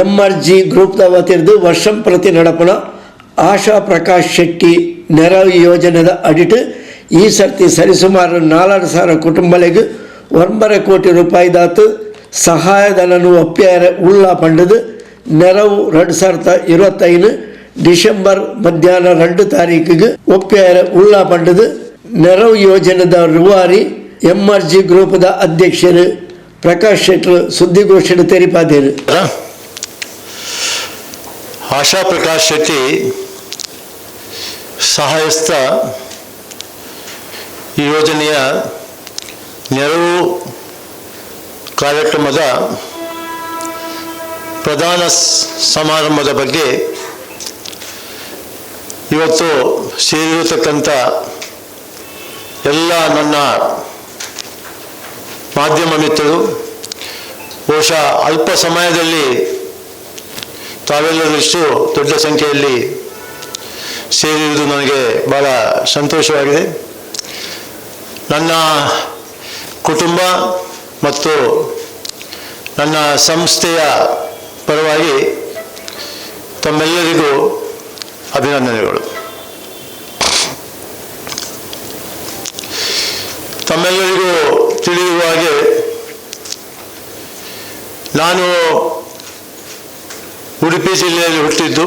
MRG group ವತಿರ್ದು ವರ್ಷಂ ಪ್ರತಿ ನಡಪನ ಆಶಾ ಪ್ರಕಾಶ್ ಶೆಟ್ಟಿ ನೆರವು ಯೋಜನೆದ ಅಡಿಟ್ ಈ ಸರ್ತಿ ಸರಿಸುಮಾರು ನಾಲ್ಕು ಸಾವಿರ ಕುಟುಂಬಗಳಿಗೆ ಒಂಬರ ಕೋಟಿ ರೂಪಾಯಿ ದಾತು ಸಹಾಯಧನನು ಒಪ್ಪ್ಯಾರ ಉಳ್ಳ ಪಂಡದು ನೆರವು ಎರಡು ಸಾವಿರದ ಇರುವತ್ತೈದು ಡಿಸೆಂಬರ್ ಮಧ್ಯಾಹ್ನ ಎರಡು ತಾರೀಕಿಗೆ ಒಪ್ಪ್ಯಾರ ಉಳ್ಳ ಪಂಡದು ನೆರವು ಯೋಜನೆದ ರೂವಾರಿ ಎಂಆರ್ಜಿ ಗ್ರೂಪದ ಅಧ್ಯಕ್ಷರು ಪ್ರಕಾಶ್ ಶೆಟ್ಟರು ಸುದ್ದಿಗೋಷ್ಠಿ ತೆರಿಪಾದೇರು. ಆಶಾ ಪ್ರಕಾಶ್ ಶೆಟ್ಟಿ ಸಹಾಯಸ್ಥ ಈ ಯೋಜನೆಯ ನೆರವು ಕಾರ್ಯಕ್ರಮದ ಪ್ರಧಾನ ಸಮಾರಂಭದ ಬಗ್ಗೆ ಇವತ್ತು ಸೇರಿರತಕ್ಕಂಥ ಎಲ್ಲ ನನ್ನ ಮಾಧ್ಯಮ ಮಿತ್ರರು, ಬಹುಶಃ ಅಲ್ಪ ಸಮಯದಲ್ಲಿ ತಾವೆಲ್ಲರೂ ಇಷ್ಟು ದೊಡ್ಡ ಸಂಖ್ಯೆಯಲ್ಲಿ ಸೇರಿರುವುದು ನನಗೆ ಬಹಳ ಸಂತೋಷವಾಗಿದೆ. ನನ್ನ ಕುಟುಂಬ ಮತ್ತು ನನ್ನ ಸಂಸ್ಥೆಯ ಪರವಾಗಿ ತಮ್ಮೆಲ್ಲರಿಗೂ ಅಭಿನಂದನೆಗಳು. ತಮ್ಮೆಲ್ಲರಿಗೂ ತಿಳಿಯುವ ಹಾಗೆ ನಾನು ಉಡುಪಿ ಜಿಲ್ಲೆಯಲ್ಲಿ ಹುಟ್ಟಿದ್ದು.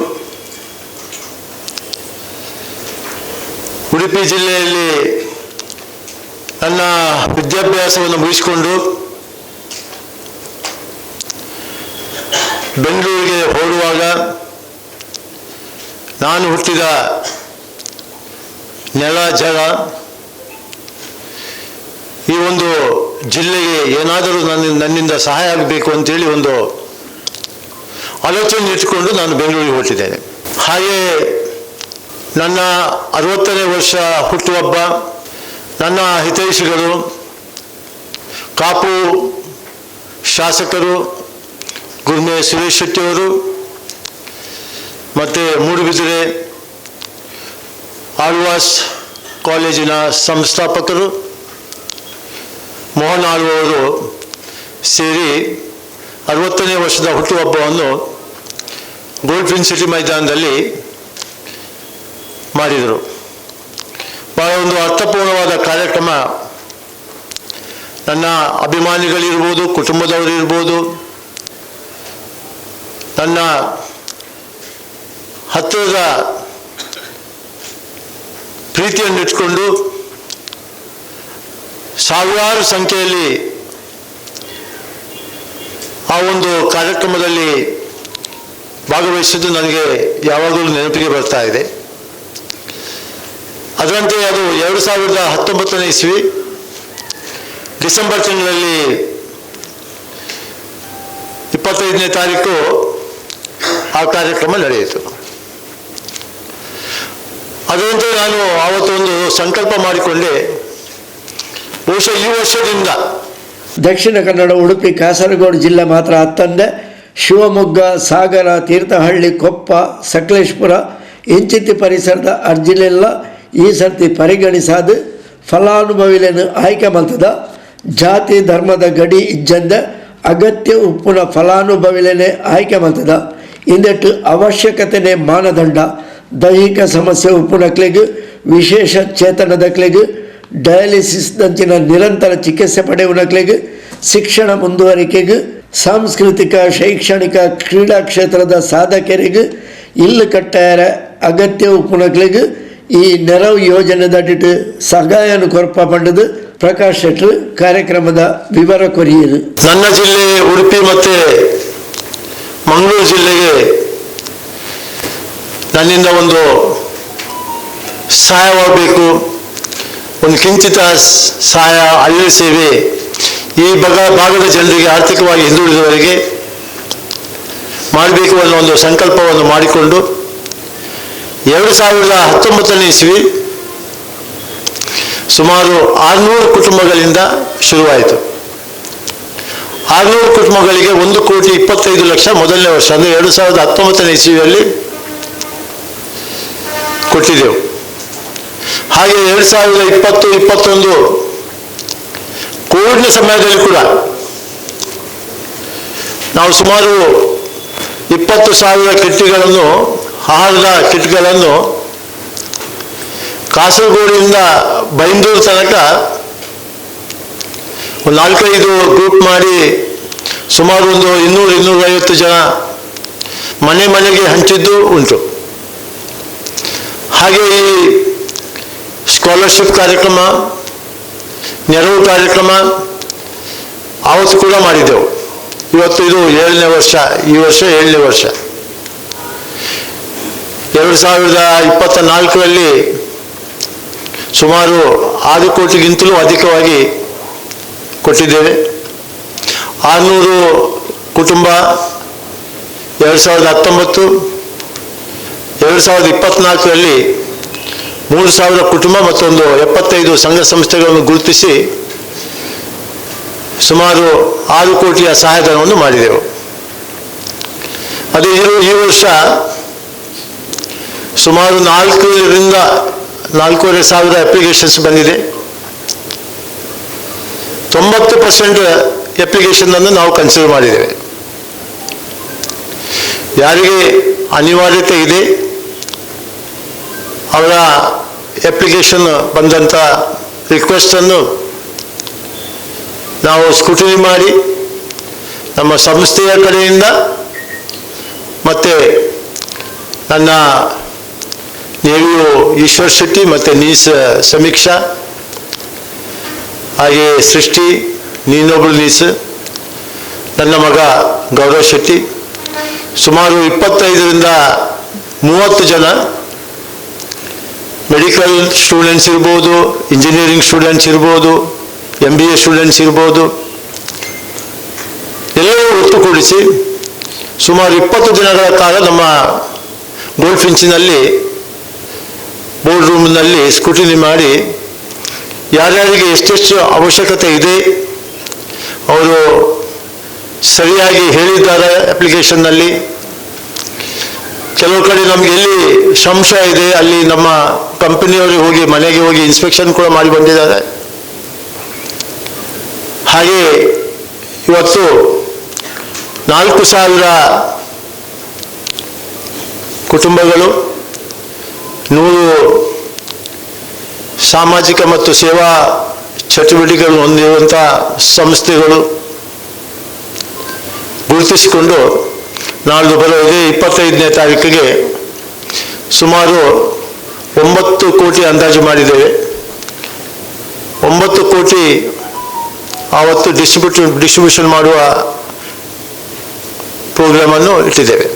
ಉಡುಪಿ ಜಿಲ್ಲೆಯಲ್ಲಿ ನನ್ನ ವಿದ್ಯಾಭ್ಯಾಸವನ್ನು ಮುಗಿಸಿಕೊಂಡು ಬೆಂಗಳೂರಿಗೆ ಹೋಗುವಾಗ ನಾನು ಹುಟ್ಟಿದ ನೆಲ ಜಲ ಈ ಒಂದು ಜಿಲ್ಲೆಗೆ ಏನಾದರೂ ನನ್ನ, ನನ್ನಿಂದ ಸಹಾಯ ಆಗಬೇಕು ಅಂತೇಳಿ ಒಂದು ಆಲೋಚನೆ ಇಟ್ಟುಕೊಂಡು ನಾನು ಬೆಂಗಳೂರಿಗೆ ಹೊರಟಿದ್ದೇನೆ ಹಾಗೆ ನನ್ನ ಅರವತ್ತನೇ ವರ್ಷ ಹುಟ್ಟುಹಬ್ಬ, ನನ್ನ ಹಿತೈಷಿಗಳು, ಕಾಪು ಶಾಸಕರು, ಗುರ್ಮೆ ಸುರೇಶ್ ಶೆಟ್ಟಿಯವರು ಮತ್ತು ಮೂಡುಬಿದಿರೆ, ಆಳ್ವಾಸ್ ಕಾಲೇಜಿನ ಸಂಸ್ಥಾಪಕರು, ಮೋಹನ್ ಆಳ್ವ ಅವರು ಸೇರಿ ಅರವತ್ತನೇ ವರ್ಷದ ಹುಟ್ಟುಹಬ್ಬವನ್ನು ಗೋಲ್ಡ್ ಫಿನ್ ಸಿಟಿ ಮೈದಾನದಲ್ಲಿ ಮಾಡಿದರು. ಬಹಳ ಒಂದು ಅರ್ಥಪೂರ್ಣವಾದ ಕಾರ್ಯಕ್ರಮ. ನನ್ನ ಅಭಿಮಾನಿಗಳಿರ್ಬೋದು, ಕುಟುಂಬದವರು ಇರ್ಬೋದು, ನನ್ನ ಹತ್ತಿರದ ಪ್ರೀತಿಯನ್ನು ಇಟ್ಕೊಂಡು ಸಾವಿರಾರು ಸಂಖ್ಯೆಯಲ್ಲಿ ಆ ಒಂದು ಕಾರ್ಯಕ್ರಮದಲ್ಲಿ ಭಾಗವಹಿಸಿದ್ದು ನನಗೆ ಯಾವಾಗಲೂ ನೆನಪಿಗೆ ಬರ್ತಾ ಇದೆ. ಅದರಂತೆ ಅದು ಎರಡು ಸಾವಿರದ ಹತ್ತೊಂಬತ್ತನೇ ಇಸ್ವಿ, ಡಿಸೆಂಬರ್ ತಿಂಗಳಲ್ಲಿ ಇಪ್ಪತ್ತೈದನೇ ತಾರೀಕು ಆ ಕಾರ್ಯಕ್ರಮ ನಡೆಯಿತು. ಅದರಂತೆ ನಾನು ಆವತ್ತೊಂದು ಸಂಕಲ್ಪ ಮಾಡಿಕೊಂಡೆ. ಬಹುಶಃ ಈ ವರ್ಷದಿಂದ ದಕ್ಷಿಣ ಕನ್ನಡ, ಉಡುಪಿ, ಕಾಸರಗೋಡು ಜಿಲ್ಲೆ ಮಾತ್ರ ಹತ್ತಂದೆ. ಶಿವಮೊಗ್ಗ, ಸಾಗರ, ತೀರ್ಥಹಳ್ಳಿ, ಕೊಪ್ಪ, ಸಕಲೇಶ್ಪುರ ಇಂಚಿತಿ ಪರಿಸರದ ಅರ್ಜಿಲೆಲ್ಲ ಈ ಸರ್ತಿ ಪರಿಗಣಿಸಾದ ಫಲಾನುಭವಿలను ಆಯ್ಕೆ ಮಂತದ ಜಾತಿ, ಧರ್ಮದ ಗಡಿ ಇಜ್ಜಂದ ಅಗತ್ಯ ಉಪ್ಪುನ ಫಲಾನುಭವಿಲೆನೆ ಆಯ್ಕೆ ಮಂತದ ಇಂದಟ್ಟು ಅವಶ್ಯಕತೆನೆ ಮಾನದಂಡ. ದೈಹಿಕ ಸಮಸ್ಯೆ ಉಪ್ಪುನಕ್ಲೆಗ್, ವಿಶೇಷ ಚೇತನದಕ್ಲೆಗ್ ಡಯಾಲಿಸಿಸ್ದಂಚಿನ ನಿರಂತರ ಚಿಕಿತ್ಸೆ ಪಡೆಯುವನಕ್ಲೆಗ್, ಶಿಕ್ಷಣ ಮುಂದುವರಿಕೆಗೆ ಸಾಂಸ್ಕೃತಿಕ, ಶೈಕ್ಷಣಿಕ, ಕ್ರೀಡಾ ಕ್ಷೇತ್ರದ ಸಾಧಕರಿಗೆ ಇಲ್ಲಿ ಕಟ್ಟಾಯರ ಅಗತ್ಯ ಉಪ್ಪುನಕ್ಲೆಗ್ ಈ ನೆರವು ಯೋಜನೆ ದಟ್ಟಿಟ್ಟು ಸಹಾಯನು ಕೊರಪ ಪಂಡದು ಪ್ರಕಾಶ್ ಶೆಟ್ರು ಕಾರ್ಯಕ್ರಮದ ವಿವರ ಕೊರಿಯರು. ನನ್ನ ಜಿಲ್ಲೆ ಉಡುಪಿ ಮತ್ತು ಮಂಗಳೂರು ಜಿಲ್ಲೆಗೆ ನನ್ನಿಂದ ಒಂದು ಸಹಾಯವಾಗಬೇಕು, ಒಂದು ಕಿಂಚಿತ ಸಹಾಯ, ಹಳ್ಳಿ ಸೇವೆ ಈ ಭಾಗ ಭಾಗದ ಜನರಿಗೆ ಆರ್ಥಿಕವಾಗಿ ಹಿಂದುಳಿದವರಿಗೆ ಮಾಡಬೇಕು ಅನ್ನೋ ಒಂದು ಸಂಕಲ್ಪವನ್ನು ಮಾಡಿಕೊಂಡು ಎರಡು ಸಾವಿರದ ಹತ್ತೊಂಬತ್ತನೇ ಇಸ್ವಿ ಸುಮಾರು ಆರುನೂರು ಕುಟುಂಬಗಳಿಂದ ಶುರುವಾಯಿತು. ಆರುನೂರು ಕುಟುಂಬಗಳಿಗೆ ಒಂದು ಕೋಟಿ ಇಪ್ಪತ್ತೈದು ಲಕ್ಷ ಮೊದಲನೇ ವರ್ಷ, ಅಂದರೆ ಎರಡು ಸಾವಿರದ ಹತ್ತೊಂಬತ್ತನೇ ಇಸ್ವಿಯಲ್ಲಿ ಕೊಟ್ಟಿದ್ದೆವು. ಹಾಗೆ ಎರಡು ಸಾವಿರದ ಇಪ್ಪತ್ತು, ಇಪ್ಪತ್ತೊಂದು ಕೋವಿಡ್ನ ಸಮಯದಲ್ಲಿ ಕೂಡ ನಾವು ಸುಮಾರು ಇಪ್ಪತ್ತು ಸಾವಿರ ಕಿಟ್ಗಳನ್ನು, ಆಹಾರದ ಕಿಟ್ಗಳನ್ನು ಕಾಸರಗೋಡಿನಿಂದ ಬೈಂದೂರು ತನಕ ಒಂದು ನಾಲ್ಕೈದು ಗ್ರೂಪ್ ಮಾಡಿ ಸುಮಾರು ಒಂದು ಇನ್ನೂರು, ಇನ್ನೂರೈವತ್ತು ಜನ ಮನೆ ಮನೆಗೆ ಹಂಚಿದ್ದು ಉಂಟು. ಹಾಗೆ ಈ ಸ್ಕಾಲರ್ಶಿಪ್ ಕಾರ್ಯಕ್ರಮ ನೆರವು ಕಾರ್ಯಕ್ರಮ ಆವತ್ತು ಕೂಡ ಮಾಡಿದ್ದೆವು. ಇವತ್ತು ಇದು ಏಳನೇ ವರ್ಷ, ಈ ವರ್ಷ ಏಳನೇ ವರ್ಷ. ಎರಡು ಸಾವಿರದ ಇಪ್ಪತ್ತ ನಾಲ್ಕರಲ್ಲಿ ಸುಮಾರು ಆರು ಕೋಟಿಗಿಂತಲೂ ಅಧಿಕವಾಗಿ ಕೊಟ್ಟಿದ್ದೇವೆ. ಆರುನೂರು ಕುಟುಂಬ, ಎರಡು ಸಾವಿರದ ಹತ್ತೊಂಬತ್ತು, ಎರಡು ಸಾವಿರದ ಇಪ್ಪತ್ನಾಲ್ಕರಲ್ಲಿ ಮೂರು ಸಾವಿರ ಕುಟುಂಬ ಮತ್ತೊಂದು ಎಪ್ಪತ್ತೈದು ಸಂಘ ಸಂಸ್ಥೆಗಳನ್ನು ಗುರುತಿಸಿ ಸುಮಾರು ಆರು ಕೋಟಿಯ ಸಹಾಯಧನವನ್ನು ಮಾಡಿದೆವು. ಅದೇ ಈ- ವರ್ಷ ಸುಮಾರು ನಾಲ್ಕರಿಂದ ನಾಲ್ಕೂವರೆ ಸಾವಿರ ಅಪ್ಲಿಕೇಶನ್ಸ್ ಬಂದಿದೆ. ತೊಂಬತ್ತು ಪರ್ಸೆಂಟ್ ಅಪ್ಲಿಕೇಶನ್ ನಾವು ಕನ್ಸಿಡರ್ ಮಾಡಿದ್ದೇವೆ. ಯಾರಿಗೆ ಅನಿವಾರ್ಯತೆ ಇದೆ ಅವರ ಅಪ್ಲಿಕೇಶನ್ ಬಂದಂಥ ರಿಕ್ವೆಸ್ಟನ್ನು ನಾವು ಸ್ಕ್ರೂಟಿನಿ ಮಾಡಿ ನಮ್ಮ ಸಂಸ್ಥೆಯ ಕಡೆಯಿಂದ ಮತ್ತು ನನ್ನ ನೇವಿಯು ಈಶ್ವರ್ ಶೆಟ್ಟಿ ಮತ್ತು ನೀಸ್ ಸಮೀಕ್ಷಾ, ಹಾಗೆ ಸೃಷ್ಟಿ ನೀನೊಬ್ಬಳು ನೀಸ್, ನನ್ನ ಮಗ ಗೌರವ್ ಶೆಟ್ಟಿ, ಸುಮಾರು ಇಪ್ಪತ್ತೈದರಿಂದ ಮೂವತ್ತು ಜನ ಮೆಡಿಕಲ್ ಸ್ಟೂಡೆಂಟ್ಸ್ ಇರ್ಬೋದು ಇಂಜಿನಿಯರಿಂಗ್ ಸ್ಟೂಡೆಂಟ್ಸ್ ಇರ್ಬೋದು ಎಂ ಬಿ ಎ ಸ್ಟೂಡೆಂಟ್ಸ್ ಇರ್ಬೋದು ಎಲ್ಲರೂ ಒಟ್ಟುಗೂಡಿಸಿ ಸುಮಾರು ಇಪ್ಪತ್ತು ದಿನಗಳ ಕಾಲ ನಮ್ಮ ಗೋಲ್ಡ್ ಫಿನ್ಸಿನಲ್ಲಿ ಬೋರ್ಡ್ ರೂಮ್ನಲ್ಲಿ ಸ್ಕ್ರೂಟಿನಿ ಮಾಡಿ ಯಾರ್ಯಾರಿಗೆ ಎಷ್ಟೆಷ್ಟು ಅವಶ್ಯಕತೆ ಇದೆ, ಅವರು ಸರಿಯಾಗಿ ಹೇಳಿದ್ದಾರೆ ಅಪ್ಲಿಕೇಶನ್ನಲ್ಲಿ ಕೆಲವು ಕಡೆ ನಮಗೆ ಎಲ್ಲಿ ಸಂಶಯ ಇದೆ, ಅಲ್ಲಿ ನಮ್ಮ ಕಂಪನಿಯವರಿಗೆ ಹೋಗಿ, ಮನೆಗೆ ಹೋಗಿ ಇನ್ಸ್ಪೆಕ್ಷನ್ ಕೂಡ ಮಾಡಿ ಬಂದಿದ್ದಾರೆ. ಹಾಗೆ ಇವತ್ತು ನಾಲ್ಕು ಸಾವಿರ ಕುಟುಂಬಗಳು, ನೂರು ಸಾಮಾಜಿಕ ಮತ್ತು ಸೇವಾ ಚಟುವಟಿಕೆಗಳು ಹೊಂದಿರುವಂಥ ಸಂಸ್ಥೆಗಳು ಗುರುತಿಸಿಕೊಂಡು ನಾಳ್ದು ಬರೋ ಇದೇ ಇಪ್ಪತ್ತೈದನೇ ತಾರೀಕಿಗೆ ಸುಮಾರು ಒಂಬತ್ತು ಕೋಟಿ ಅಂದಾಜು ಮಾಡಿದ್ದೇವೆ. ಒಂಬತ್ತು ಕೋಟಿ ಆವತ್ತು ಡಿಸ್ಟ್ರಿಬ್ಯೂಟ್ ಡಿಸ್ಟ್ರಿಬ್ಯೂಷನ್ ಮಾಡುವ ಪ್ರೋಗ್ರಾಮನ್ನು ಇಟ್ಟಿದ್ದೇವೆ.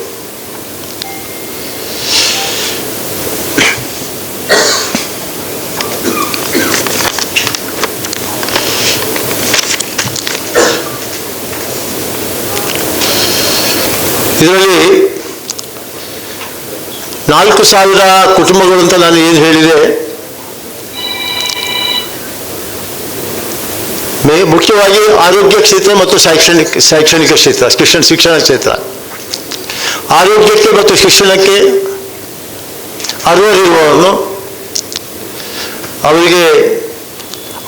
ಇದರಲ್ಲಿ ನಾಲ್ಕು ಸಾವಿರ ಕುಟುಂಬಗಳು ಅಂತ ನಾನು ಏನು ಹೇಳಿದೆ. ಮೇ ಮುಖ್ಯವಾಗಿ ಆರೋಗ್ಯ ಕ್ಷೇತ್ರ ಮತ್ತು ಶೈಕ್ಷಣಿಕ ಶೈಕ್ಷಣಿಕ ಕ್ಷೇತ್ರ, ಶಿಕ್ಷಣ ಶಿಕ್ಷಣ ಕ್ಷೇತ್ರ. ಆರೋಗ್ಯಕ್ಕೆ ಮತ್ತು ಶಿಕ್ಷಣಕ್ಕೆ ಅರ್ಹರಿರುವವರನ್ನು ಅವರಿಗೆ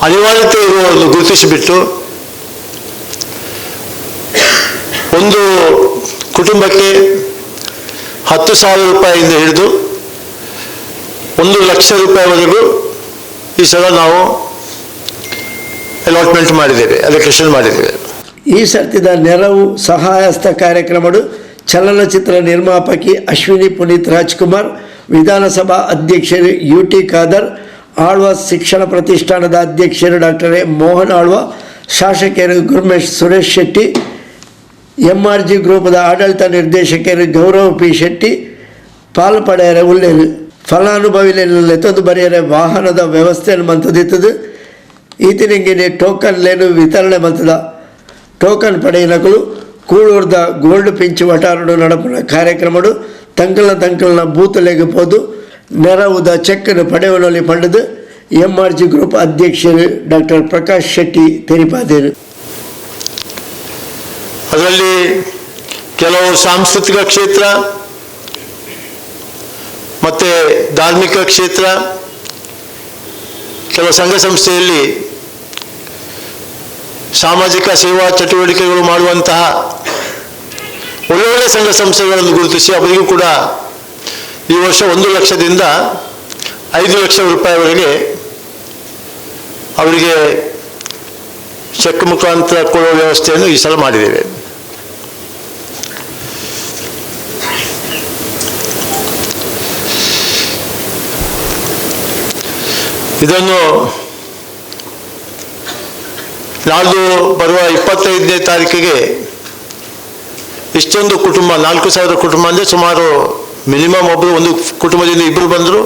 ಅನಿವಾರ್ಯತೆ ಇರುವವರನ್ನು ಗುರುತಿಸಿಬಿಟ್ಟು ಒಂದು ಕುಟುಂಬಕ್ಕೆ ಹತ್ತು ಸಾವಿರ ರೂಪಾಯಿಯಿಂದ ಹಿಡಿದು ಒಂದು ಲಕ್ಷ ರೂಪಾಯಿವರೆಗೂ ಈ ಸಲ ನಾವು ಅಲಾಟ್ಮೆಂಟ್ ಮಾಡಿದ್ದೇವೆ ಅಲೋಕೇಶನ್ ಮಾಡಿದ್ದೇವೆ. ಈ ಸರ್ತಿದ ನೆರವು ಸಹಾಯಸ್ಥ ಕಾರ್ಯಕ್ರಮಗಳು ಚಲನಚಿತ್ರ ನಿರ್ಮಾಪಕಿ ಅಶ್ವಿನಿ ಪುನೀತ್ ರಾಜ್ಕುಮಾರ್, ವಿಧಾನಸಭಾ ಅಧ್ಯಕ್ಷರು ಯು ಟಿ ಖಾದರ್, ಆಳ್ವ ಶಿಕ್ಷಣ ಪ್ರತಿಷ್ಠಾನದ ಅಧ್ಯಕ್ಷರು ಡಾಕ್ಟರ್ ಎ ಮೋಹನ್ ಆಳ್ವ ಶಾಸಕಿಯರು ಗುರುಮೇಶ್ Suresh Shetty M R G ಗ್ರೂಪದ ಆಡಳಿತ ನಿರ್ದೇಶಕರು ಗೌರವ್ ಪಿ ಶೆಟ್ಟಿ ಪಾಲ್ಪಡೆಯರ ಉಲ್ಲೇರು ಫಲಾನುಭವಿಲೆಲ್ಲ ಬರೆಯರೆ ವಾಹನದ ವ್ಯವಸ್ಥೆಯನ್ನು ಮಂತದಿತ್ತದು ಈತಿನಿಂಗಿನ ಟೋಕನ್ ಲೇನು ವಿತರಣೆ ಮಂತದ ಟೋಕನ್ ಪಡೆಯಿನಗಳು ಕೂಳೂರ್ದ ಗೋಲ್ಡ್ ಪಿಂಚ್ ವಟಾರಡು ನಡಪುನ ಕಾರ್ಯಕ್ರಮಡು ತಂಕಲ್ನ ತಂಕಲ್ನ ಬೂತಲೆಗೆ ಪೋದು, ನೆರವುದ ಚೆಕ್ಕನ್ನು ಪಡೆಯುವಲ್ಲಿ ಪಂಡದು. ಎಂ ಆರ್ ಜಿ ಗ್ರೂಪ್ ಅಧ್ಯಕ್ಷರು ಡಾಕ್ಟರ್ ಪ್ರಕಾಶ್ ಶೆಟ್ಟಿ ತೆರಿಪಾದೇರು. ಅದರಲ್ಲಿ ಕೆಲವು ಸಾಂಸ್ಕೃತಿಕ ಕ್ಷೇತ್ರ ಮತ್ತು ಧಾರ್ಮಿಕ ಕ್ಷೇತ್ರ, ಕೆಲವು ಸಂಘ ಸಂಸ್ಥೆಯಲ್ಲಿ ಸಾಮಾಜಿಕ ಸೇವಾ ಚಟುವಟಿಕೆಗಳು ಮಾಡುವಂತಹ ಒಳ್ಳೊಳ್ಳೆ ಸಂಘ ಸಂಸ್ಥೆಗಳನ್ನು ಗುರುತಿಸಿ ಅವರಿಗೂ ಕೂಡ ಈ ವರ್ಷ ಒಂದು ಲಕ್ಷದಿಂದ ಐದು ಲಕ್ಷ ರೂಪಾಯಿವರೆಗೆ ಅವರಿಗೆ ಚೆಕ್ ಮುಖಾಂತರ ಕೊಡುವ ವ್ಯವಸ್ಥೆಯನ್ನು ಈ ಸಲ ಮಾಡಿದ್ದೇವೆ. ಇದನ್ನು ನಾಳ್ದು ಬರುವ ಇಪ್ಪತ್ತೈದನೇ ತಾರೀಕಿಗೆ ಇಷ್ಟೊಂದು ಕುಟುಂಬ, ನಾಲ್ಕು ಸಾವಿರ ಕುಟುಂಬ ಅಂದರೆ ಸುಮಾರು ಮಿನಿಮಮ್ ಒಬ್ಬರು ಒಂದು ಕುಟುಂಬದಿಂದ ಇಬ್ಬರು ಬಂದರು,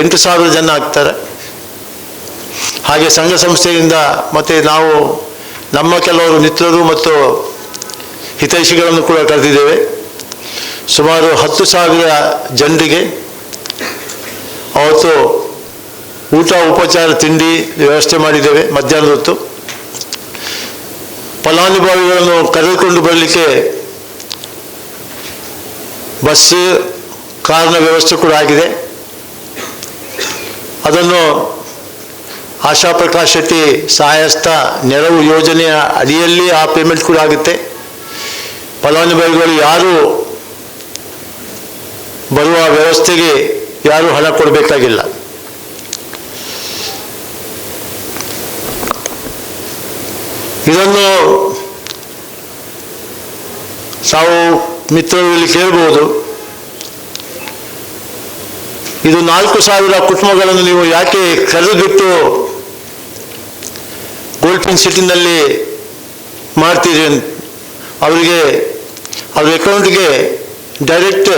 ಎಂಟು ಸಾವಿರ ಜನ ಆಗ್ತಾರೆ. ಹಾಗೆ ಸಂಘ ಸಂಸ್ಥೆಯಿಂದ ಮತ್ತು ನಾವು ನಮ್ಮ ಕೆಲವರು ಮಿತ್ರರು ಮತ್ತು ಹಿತೈಷಿಗಳನ್ನು ಕೂಡ ಕರೆದಿದ್ದೇವೆ. ಸುಮಾರು ಹತ್ತು ಸಾವಿರ ಜನರಿಗೆ ಅವತ್ತು ಊಟ, ಉಪಚಾರ, ತಿಂಡಿ ವ್ಯವಸ್ಥೆ ಮಾಡಿದ್ದೇವೆ ಮಧ್ಯಾಹ್ನದ ಹೊತ್ತು. ಫಲಾನುಭವಿಗಳನ್ನು ಕರೆದುಕೊಂಡು ಬರಲಿಕ್ಕೆ ಬಸ್, ಕಾರಿನ ವ್ಯವಸ್ಥೆ ಕೂಡ ಆಗಿದೆ. ಅದನ್ನು ಆಶಾ ಪ್ರಕಾಶ್ ಶೆಟ್ಟಿ ಸಹಾಯಸ್ಥ ನೆರವು ಯೋಜನೆಯ ಅಡಿಯಲ್ಲಿ ಆ ಪೇಮೆಂಟ್ ಕೂಡ ಆಗುತ್ತೆ. ಫಲಾನುಭವಿಗಳು ಯಾರು ಬರುವ ವ್ಯವಸ್ಥೆಗೆ ಯಾರು ಹಣ ಕೊಡಬೇಕಾಗಿಲ್ಲ. ಇದನ್ನು ತಾವು ಮಿತ್ರರು ಇಲ್ಲಿ ಕೇಳ್ಬೋದು. ಇದು ನಾಲ್ಕು ಸಾವಿರ ಕುಟುಂಬಗಳನ್ನು ನೀವು ಯಾಕೆ ಕರೆದುಬಿಟ್ಟು ಗೋಲ್ಫಿನ್ ಸಿಟಿನಲ್ಲಿ ಮಾಡ್ತೀರಿ ಅವರಿಗೆ ಅವ್ರ ಅಕೌಂಟ್ಗೆ ಡೈರೆಕ್ಟ್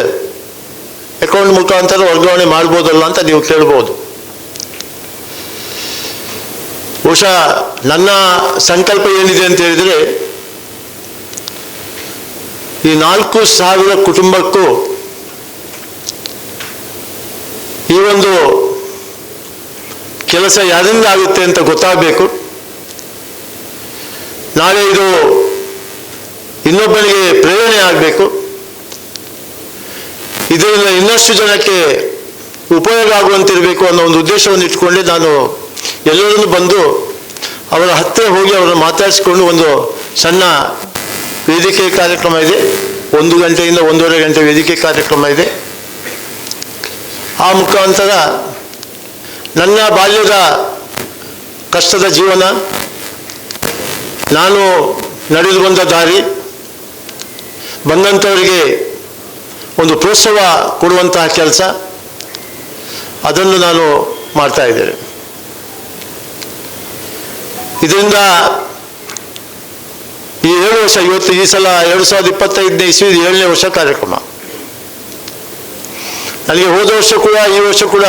ಅಕೌಂಟ್ ಮುಖಾಂತರ ವರ್ಗಾವಣೆ ಮಾಡ್ಬೋದಲ್ಲ ಅಂತ ನೀವು ಕೇಳ್ಬೋದು. ಬಹುಶಃ ನನ್ನ ಸಂಕಲ್ಪ ಏನಿದೆ ಅಂತ ಹೇಳಿದರೆ, ಈ ನಾಲ್ಕು ಸಾವಿರ ಕುಟುಂಬಕ್ಕೂ ಈ ಒಂದು ಕೆಲಸ ಯಾರಿಂದ ಆಗುತ್ತೆ ಅಂತ ಗೊತ್ತಾಗಬೇಕು. ನಾಳೆ ಇದು ಇನ್ನೊಬ್ಬನಿಗೆ ಪ್ರೇರಣೆ ಆಗಬೇಕು. ಇದರಿಂದ ಇನ್ನಷ್ಟು ಜನಕ್ಕೆ ಉಪಯೋಗ ಆಗುವಂತಿರಬೇಕು ಅನ್ನೋ ಒಂದು ಉದ್ದೇಶವನ್ನು ಇಟ್ಕೊಂಡೆ ನಾನು ಎಲ್ಲರನ್ನು ಬಂದು ಅವರ ಹತ್ತಿರ ಹೋಗಿ ಅವರನ್ನು ಮಾತಾಡಿಸಿಕೊಂಡು ಒಂದು ಸಣ್ಣ ವೇದಿಕೆ ಕಾರ್ಯಕ್ರಮ ಇದೆ. ಒಂದು ಗಂಟೆಯಿಂದ ಒಂದೂವರೆ ಗಂಟೆ ವೇದಿಕೆ ಕಾರ್ಯಕ್ರಮ ಇದೆ. ಆ ಮುಖಾಂತರ ನನ್ನ ಬಾಲ್ಯದ ಕಷ್ಟದ ಜೀವನ, ನಾನು ನಡೆದು ಬಂದ ದಾರಿ ಬಂದಂಥವರಿಗೆ ಒಂದು ಪ್ರೋತ್ಸಾಹ ಕೊಡುವಂತಹ ಕೆಲಸ, ಅದನ್ನು ನಾನು ಮಾಡ್ತಾ ಇದ್ದೇನೆ. ಇದರಿಂದ ಈ ಏಳು ವರ್ಷ, ಇವತ್ತು ಈ ಸಲ ಎರಡು ಸಾವಿರದ ಇಪ್ಪತ್ತೈದನೇ ಇಸ್ವಿ ಏಳನೇ ವರ್ಷ ಕಾರ್ಯಕ್ರಮ. ನನಗೆ ಹೋದ ವರ್ಷ ಕೂಡ, ಈ ವರ್ಷ ಕೂಡ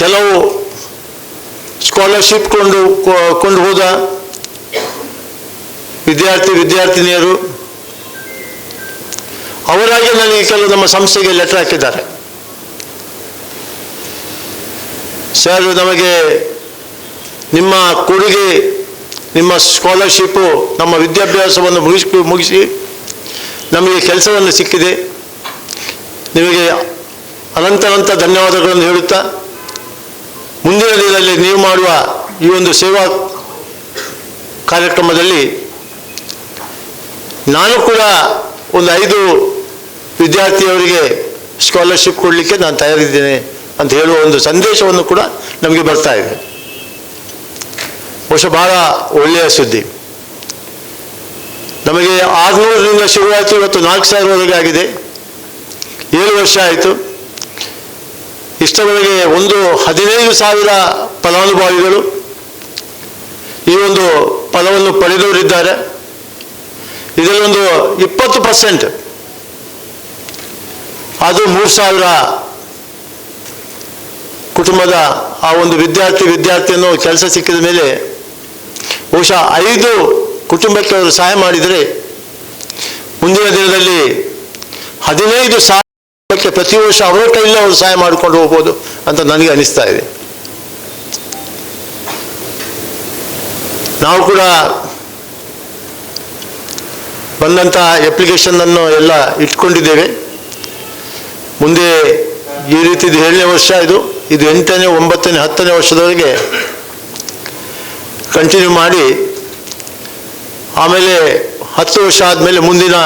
ಕೆಲವು ಸ್ಕಾಲರ್ಶಿಪ್ ಕೊಂಡು ಕೊಂಡು ಹೋದ ವಿದ್ಯಾರ್ಥಿ, ವಿದ್ಯಾರ್ಥಿನಿಯರು. ಅವರಾಗಿ ನನಗೆ ಕೆಲವು ನಮ್ಮ ಸಂಸ್ಥೆಗೆ ಲೆಟರ್ ಹಾಕಿದ್ದಾರೆ. ಸರ್, ನಮಗೆ ನಿಮ್ಮ ಕೊಡುಗೆ, ನಿಮ್ಮ ಸ್ಕಾಲರ್ಶಿಪ್ಪು ನಮ್ಮ ವಿದ್ಯಾಭ್ಯಾಸವನ್ನು ಮುಗಿಸಿ ಮುಗಿಸಿ ನಮಗೆ ಕೆಲಸವನ್ನು ಸಿಕ್ಕಿದೆ. ನಿಮಗೆ ಅನಂತ ಅನಂತ ಧನ್ಯವಾದಗಳನ್ನು ಹೇಳುತ್ತಾ, ಮುಂದಿನ ದಿನದಲ್ಲಿ ನೀವು ಮಾಡುವ ಈ ಒಂದು ಸೇವಾ ಕಾರ್ಯಕ್ರಮದಲ್ಲಿ ನಾನು ಕೂಡ ಒಂದು ಐದು ವಿದ್ಯಾರ್ಥಿಯವರಿಗೆ ಸ್ಕಾಲರ್ಶಿಪ್ ಕೊಡಲಿಕ್ಕೆ ನಾನು ತಯಾರಿದ್ದೇನೆ ಅಂತ ಹೇಳುವ ಒಂದು ಸಂದೇಶವನ್ನು ಕೂಡ ನಮಗೆ ಬರ್ತಾ ಇದೆ. ಬಹುಶಃ ಬಹಳ ಒಳ್ಳೆಯ ಸುದ್ದಿ. ನಮಗೆ ಆರುನೂರರಿಂದ ಶುರುವಾಯಿತು, ಇವತ್ತು ನಾಲ್ಕು ಸಾವಿರವರೆಗೆ ಆಗಿದೆ. ಏಳು ವರ್ಷ ಆಯಿತು. ಇಷ್ಟವರೆಗೆ ಒಂದು ಹದಿನೈದು ಸಾವಿರ ಫಲಾನುಭವಿಗಳು ಈ ಒಂದು ಫಲವನ್ನು ಪಡೆದವರಿದ್ದಾರೆ. ಇದರಲ್ಲಿ ಒಂದು ಇಪ್ಪತ್ತು ಪರ್ಸೆಂಟ್ ಅದು ಮೂರು ಸಾವಿರ ಕುಟುಂಬದ ಆ ಒಂದು ವಿದ್ಯಾರ್ಥಿ, ವಿದ್ಯಾರ್ಥಿಯನ್ನು ಕೆಲಸ ಸಿಕ್ಕಿದ ಮೇಲೆ ಬಹುಶಃ ಐದು ಕುಟುಂಬಕ್ಕೆ ಅವರು ಸಹಾಯ ಮಾಡಿದರೆ ಮುಂದಿನ ದಿನದಲ್ಲಿ ಹದಿನೈದು ಸಾವಿರಕ್ಕೆ ಪ್ರತಿ ವರ್ಷ ಅವರ ಕೈಯಲ್ಲಿ ಅವರು ಸಹಾಯ ಮಾಡಿಕೊಂಡು ಹೋಗ್ಬೋದು ಅಂತ ನನಗೆ ಅನಿಸ್ತಾ ಇದೆ. ನಾವು ಕೂಡ ಬಂದಂಥ ಅಪ್ಲಿಕೇಶನ್ನನ್ನು ಎಲ್ಲ ಇಟ್ಕೊಂಡಿದ್ದೇವೆ. ಮುಂದೆ ಈ ರೀತಿ ಇದು ಏಳನೇ ವರ್ಷ ಇದು. ಇದು ಎಂಟನೇ, ಒಂಬತ್ತನೇ, ಹತ್ತನೇ ವರ್ಷದವರೆಗೆ ಕಂಟಿನ್ಯೂ ಮಾಡಿ, ಆಮೇಲೆ ಹತ್ತು ವರ್ಷ ಆದಮೇಲೆ ಮುಂದಿನ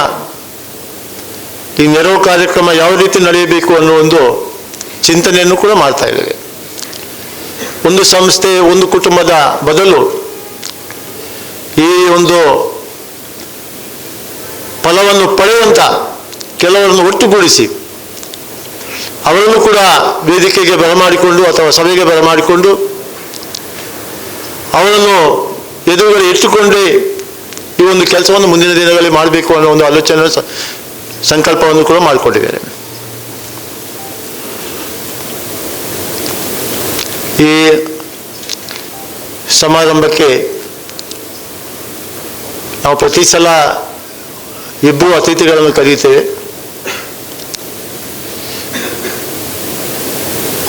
ಈ ನೆರವು ಕಾರ್ಯಕ್ರಮ ಯಾವ ರೀತಿ ನಡೆಯಬೇಕು ಅನ್ನೋ ಒಂದು ಚಿಂತನೆಯನ್ನು ಕೂಡ ಮಾಡ್ತಾ ಇದ್ದೇವೆ. ಒಂದು ಸಂಸ್ಥೆ, ಒಂದು ಕುಟುಂಬದ ಬದಲು ಈ ಒಂದು ಫಲವನ್ನು ಪಡೆಯುವಂತ ಕೆಲವರನ್ನು ಒಟ್ಟುಗೂಡಿಸಿ, ಅವರನ್ನು ಕೂಡ ವೇದಿಕೆಗೆ ಬರಮಾಡಿಕೊಂಡು ಅಥವಾ ಸಭೆಗೆ ಬರಮಾಡಿಕೊಂಡು ಅವರನ್ನು ಎದುರುಗಡೆ ಇಟ್ಟುಕೊಂಡೇ ಈ ಒಂದು ಕೆಲಸವನ್ನು ಮುಂದಿನ ದಿನಗಳಲ್ಲಿ ಮಾಡಬೇಕು ಅನ್ನೋ ಒಂದು ಆಲೋಚನೆ ಸಂಕಲ್ಪವನ್ನು ಕೂಡ ಮಾಡಿಕೊಂಡಿದ್ದೇನೆ ಈ ಸಮಾರಂಭಕ್ಕೆ ನಾವು ಪ್ರತಿ ಸಲ ಇಬ್ಬರು ಅತಿಥಿಗಳನ್ನು ಕರೀತೇವೆ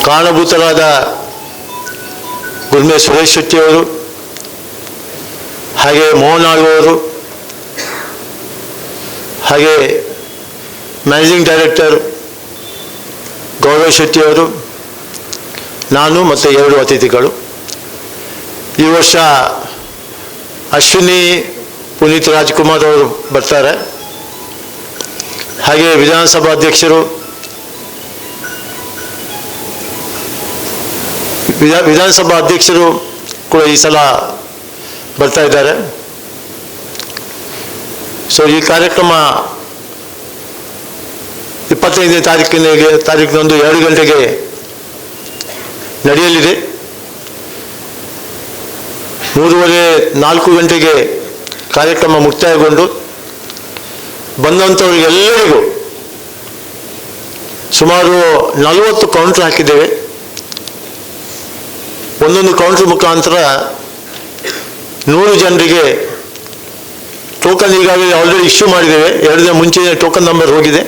ಕಾರಣಭೂತರಾದ ಗುಲ್ಮೆ ಸುರೇಶ್ ಶೆಟ್ಟಿಯವರು, ಹಾಗೆ ಮೋಹನ್ ಆಳ್ವರು ಹಾಗೆ ಮ್ಯಾನೇಜಿಂಗ್ ಡೈರೆಕ್ಟರ್ ಗೌರವ್ ಶೆಟ್ಟಿಯವರು, ನಾನು ಮತ್ತು ಎರಡು ಅತಿಥಿಗಳು. ಈ ವರ್ಷ ಅಶ್ವಿನಿ ಪುನೀತ್ ರಾಜ್ಕುಮಾರ್ ಅವರು ಬರ್ತಾರೆ. ಹಾಗೆ ವಿಧಾನಸಭಾ ವಿಧಾ- ವಿಧಾನಸಭಾ ಅಧ್ಯಕ್ಷರು ಕೂಡ ಈ ಸಲ ಬರ್ತಾ ಇದ್ದಾರೆ. ಸೊ ಈ ಕಾರ್ಯಕ್ರಮ ಇಪ್ಪತ್ತೈದನೇ ತಾರೀಕಿನಿಗೆ ತಾರೀಕಿನೊಂದು ಎರಡು ಗಂಟೆಗೆ ನಡೆಯಲಿದೆ. ಮೂರುವರೆ ನಾಲ್ಕು ಗಂಟೆಗೆ ಕಾರ್ಯಕ್ರಮ ಮುಕ್ತಾಯಗೊಂಡು ಬಂದಂಥವರಿಗೆಲ್ಲರಿಗೂ ಸುಮಾರು ನಲವತ್ತು ಕೌಂಟರ್ ಹಾಕಿದ್ದೇವೆ. ಒಂದೊಂದು ಕೌಂಟ್ರ್ ಮುಖಾಂತರ ನೂರು ಜನರಿಗೆ ಟೋಕನ್ ಈಗಾಗಲೇ ಆಲ್ರೆಡಿ ಇಶ್ಯೂ ಮಾಡಿದ್ದೇವೆ. ಎರಡು ದಿನ ಮುಂಚೆ ಟೋಕನ್ ನಂಬರ್ ಹೋಗಿದೆ.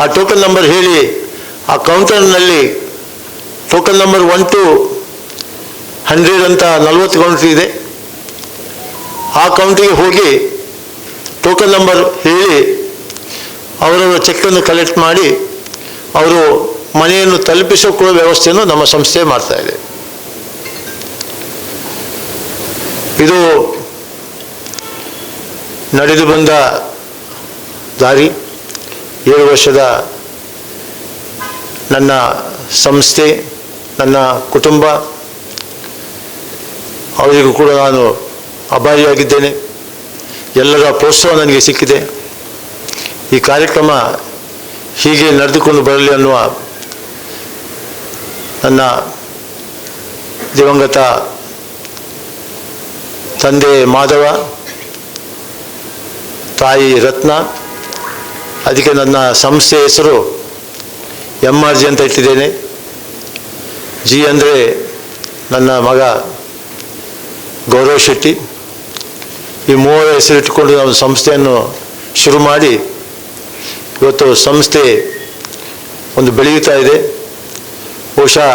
ಆ ಟೋಕನ್ ನಂಬರ್ ಹೇಳಿ, ಆ ಕೌಂಟರ್ನಲ್ಲಿ token number one two hundred ಅಂತ ನಲ್ವತ್ತು ಕೌಂಟ್ರ್ ಇದೆ. ಆ ಕೌಂಟ್ರಿಗೆ ಹೋಗಿ ಟೋಕನ್ ನಂಬರ್ ಹೇಳಿ, ಅವರವರ ಚೆಕ್ಕನ್ನು ಕಲೆಕ್ಟ್ ಮಾಡಿ, ಅವರು ಮನೆಯನ್ನು ತಲುಪಿಸೋ ವ್ಯವಸ್ಥೆಯನ್ನು ನಮ್ಮ ಸಂಸ್ಥೆ ಮಾಡ್ತಾ ಇದೆ. ಇದು ನಡೆದು ಬಂದ ದಾರಿ, ಏಳು ವರ್ಷದ ನನ್ನ ಸಂಸ್ಥೆ, ನನ್ನ ಕುಟುಂಬ, ಅವರಿಗೂ ಕೂಡ ನಾನು ಅಭಾರಿಯಾಗಿದ್ದೇನೆ. ಎಲ್ಲರ ಪ್ರೋತ್ಸಾಹ ನನಗೆ ಸಿಕ್ಕಿದೆ. ಈ ಕಾರ್ಯಕ್ರಮ ಹೀಗೆ ನಡೆದುಕೊಂಡು ಬರಲಿ ಅನ್ನುವ ನನ್ನ ದಿವಂಗತ ತಂದೆ ಮಾಧವ, ತಾಯಿ ರತ್ನ, ಅದಕ್ಕೆ ನನ್ನ ಸಂಸ್ಥೆ ಹೆಸರು ಎಂ ಆರ್ ಜಿ ಅಂತ ಇಟ್ಟಿದ್ದೇನೆ. ಜಿ ಅಂದರೆ ನನ್ನ ಮಗ ಗೌರವ್ ಶೆಟ್ಟಿ. ಈ ಮೂವರ ಹೆಸರಿಟ್ಟುಕೊಂಡು ನಾವು ಸಂಸ್ಥೆಯನ್ನು ಶುರು ಮಾಡಿ ಇವತ್ತು ಸಂಸ್ಥೆ ಒಂದು ಬೆಳೆಯುತ್ತಾ ಇದೆ. ಬಹುಶಃ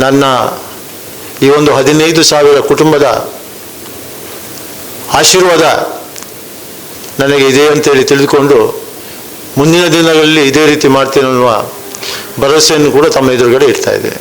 ನನ್ನ ಈ ಒಂದು ಹದಿನೈದು ಸಾವಿರ ಕುಟುಂಬದ ಆಶೀರ್ವಾದ ನನಗೆ ಇದೆ ಅಂತೇಳಿ ತಿಳಿದುಕೊಂಡು ಮುಂದಿನ ದಿನಗಳಲ್ಲಿ ಇದೇ ರೀತಿ ಮಾಡ್ತೀನಿ ಅನ್ನುವ ಭರವಸೆಯನ್ನು ಕೂಡ ತಮ್ಮ ಎದುರುಗಡೆ ಇಡ್ತಾ ಇದ್ದೇನೆ.